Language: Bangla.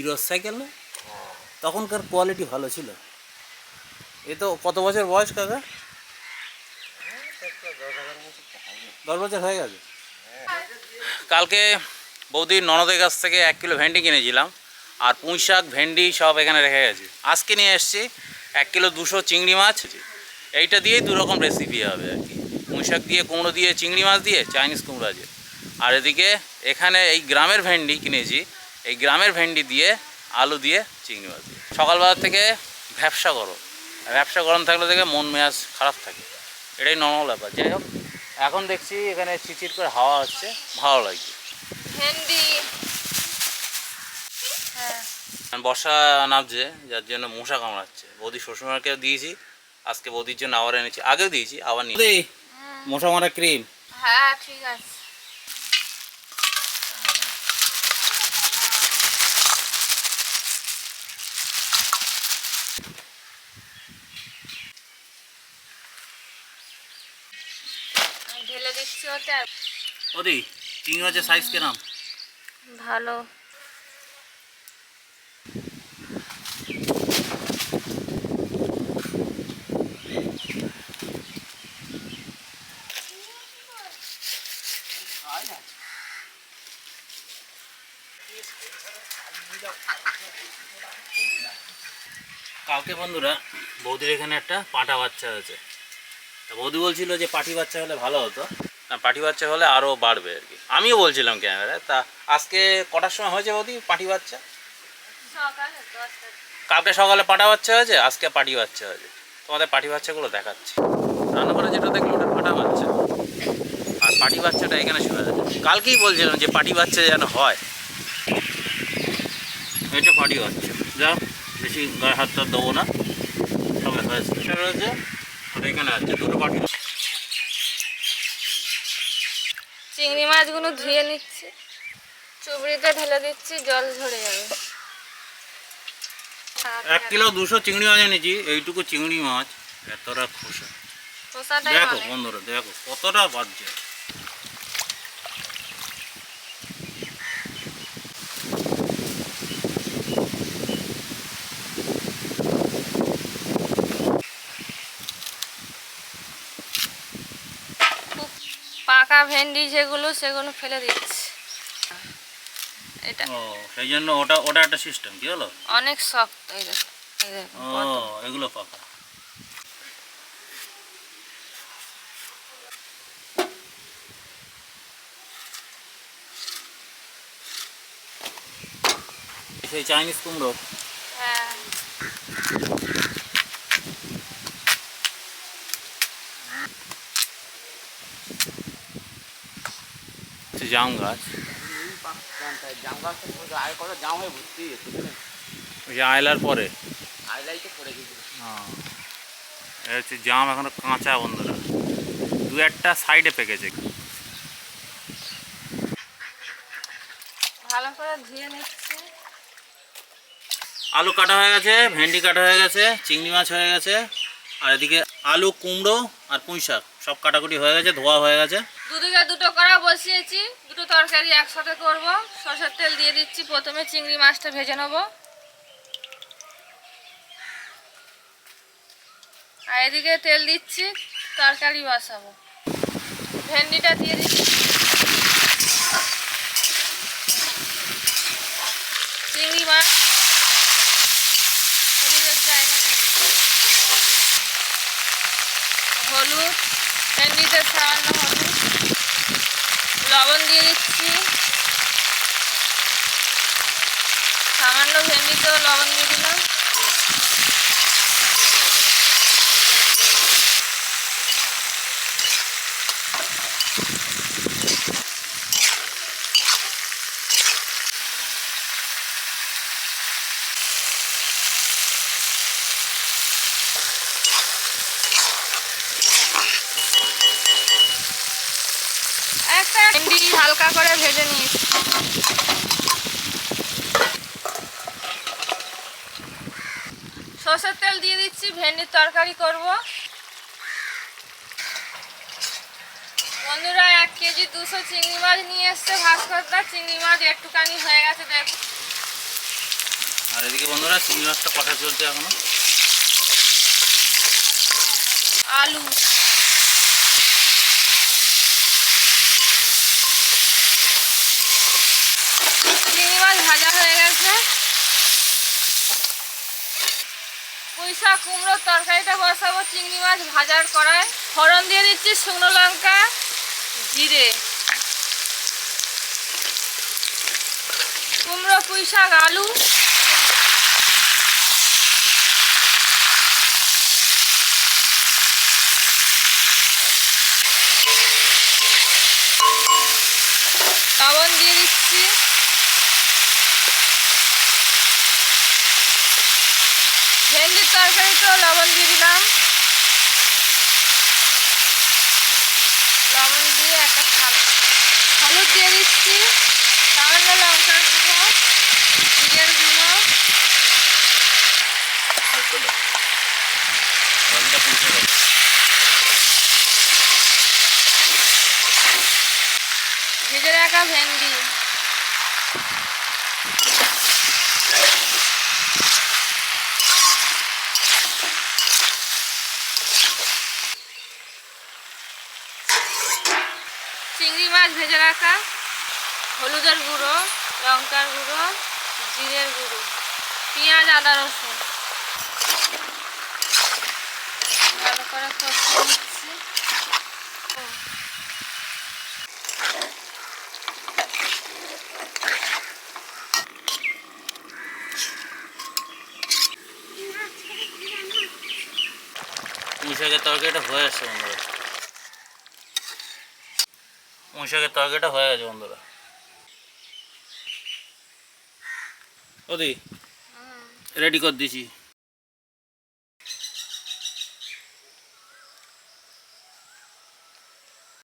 হিরো সাইকেল না তখনকার কোয়ালিটি ভালো ছিল। এ তো কত বছর বয়স, কাকা? দশ বছর হয়ে গেছে। কালকে বৌদির ননদের কাছ থেকে এক কিলো ভেন্ডি কিনেছিলাম, আর পুঁই শাক, ভেন্ডি সব এখানে রেখে গেছি। আজকে নিয়ে এসেছি এক কিলো দুশো চিংড়ি মাছ। এইটা দিয়েই দু রকম রেসিপি হবে আর কি। পুঁই শাক দিয়ে কুমড়ো দিয়ে চিংড়ি মাছ দিয়ে চাইনিজ কুমড়ো আছে। আর এদিকে এখানে এই গ্রামের ভেন্ডি কিনেছি এই গ্রামের ভেন্ডি দিয়ে আলু দিয়ে চিংড়ি মাছ দিয়ে। সকালবেলা থেকে ব্যবসা করো ব্যবসা গরম থাকলে দেখে মন মেয়াজ খারাপ থাকে। এটাই নর্মাল ব্যাপার। যাই হোক এখন দেখছি এখানে চিচির করে হাওয়া হচ্ছে। ভালো লাগছে। ভেন্ডি। হ্যাঁ। বর্ষা নামছে যার জন্য মশা কামড়াচ্ছে। বৌদি শ্বশুরমাকে দিয়েছি। আজকে বৌদির জন্য আবার এনেছি। আগেও দিয়েছি আবার নিয়ে মশা মারা ক্রিম হ্যাঁ ঠিক আছে। ঢেলে দিচ্ছি ওতে। আর বৌদি চিংড়ি সাইজ কিরাম? ভালো। কালকে বন্ধুরা বৌদির এখানে একটা পাঁটা বাচ্চা হয়েছে। তা বৌদি বলছিল যে পাটি বাচ্চা হলে ভালো হতো। না পাটি বাচ্চা হলে আরও বাড়বে আর কি। আমিও বলছিলাম ক্যামেরায় তা আজকে কটার সময় হয়েছে বৌদি পাটি বাচ্চা? কালকে সকালে পাটা বাচ্চা হয়েছে আজকে পাটি বাচ্চা হয়েছে। তোমাদের পাটি বাচ্চাগুলো দেখাচ্ছি। রান্না করে যেটা দেখল ওটা পাটা বাচ্চা। আর পাটি বাচ্চাটা এখানে শুয়ে যাচ্ছে। কালকেই বলছিলাম যে পাটি বাচ্চা যেন হয়। এটা পাটি বাচ্চা। যা বেশি গায়ে হাত টাত দেবো না। সবাই হয়েছে। রয়েছে আর এখানে আছে দুটো পাটি চিংড়ি মাছগুলো ধুয়ে নিচ্ছে। চুবড়িতে ঢেলে দিচ্ছি জল ঝরে যাবে। এক কিলো দুশো চিংড়ি মাছ এনেছি এইটুকু চিংড়ি মাছ এতটা খোসা। দেখো। বন্ধুরা দেখো কতটা বাজছে খুব পাকা ভেন্ডি যেগুলো সেগুলো ফেলে দিচ্ছি। এটা। ও সেই জন্য ওটা ওটা একটা সিস্টেম কি হলো? অনেক শক্ত এই দেখো ও এগুলো পাকা। সেই চাইনিজ কুমড়ো হ্যাঁ হচ্ছে জাম গাছ। জাম গাছ কত জাম হয়ে ভর্তি ওই যে আয়লার পরে। তো পড়ে গেছিল হ্যাঁ। এটা হচ্ছে জাম এখনও কাঁচা বন্ধুরা। দু একটা সাইডে পেকেছে। ভালো করে ধুয়ে নিচ্ছি। আলু কাটা হয়ে গেছে ভেন্ডি কাটা হয়ে গেছে চিংড়ি মাছ হয়ে গেছে। আর এদিকে আলু কুমড়ো আর পুঁই শাক সব কাটাকুটি হয়ে গেছে ধোয়া হয়ে গেছে। দুদিকে দুটো করা বসিয়েছি, দুটো তরকারি একসাথে করব। সরষের তেল দিয়ে দিচ্ছি, প্রথমে চিংড়ি মাছটা ভেজে নেব। আর এদিকে তেল দিচ্ছি, তরকারি বসাবো। ভেন্ডিটা দিয়ে দিচ্ছি চিংড়ি মাছ হলুদের জায়গা হলুদ ভেন্ডিতে সামান্য হলুদ লবণ দিয়ে দিচ্ছি। সামান্য ভেন্ডিতেও লবণ দিয়ে দিলাম একটা ভেন্ডি হালকা করে ভেজে নিয়েছি। সর্ষের তেল দিয়ে দিচ্ছি ভেন্ডির তরকারি করব। বন্ধুরা এক কেজি দুশো চিংড়ি মাছ নিয়ে এসছে ভাস্করদা। চিংড়ি মাছ একটুখানি হয়ে গেছে দেখ। আর এদিকে বন্ধুরা চিংড়ি মাছটা কষা চলছে এখনও। আলু চিংড়ি মাছ ভাজা হয়ে গেছে। পুঁইশাক কুমড়োর তরকারিটা বসাবো, চিংড়ি মাছ ভাজার কড়ায় ফোড়ন দিয়ে দিচ্ছি শুকনো লঙ্কা, জিরে। কুমড়ো, পুঁইশাক, আলু, লবণ দিয়ে দিচ্ছি। ভেন্ডির তরকারিতেও লবণ দিয়ে দিলাম লবণ দিয়ে একটা হলুদ দিয়ে দিচ্ছি। সামান্য লঙ্কার গুঁড়ো, জিরের গুঁড়ো। ভেজে রাখা ভেন্ডি চিংড়ি মাছ হলুদের গুঁড়ো, লঙ্কার গুঁড়ো, জিরের গুঁড়ো, পেঁয়াজ, আদা, রসুন ভালো করে ও। তরকারিটা হয়ে আসছে বন্ধুরা পুঁই শাকের তরকারিটা হয়ে গেছে বন্ধুরা। ওদি রেডি করে দিয়েছি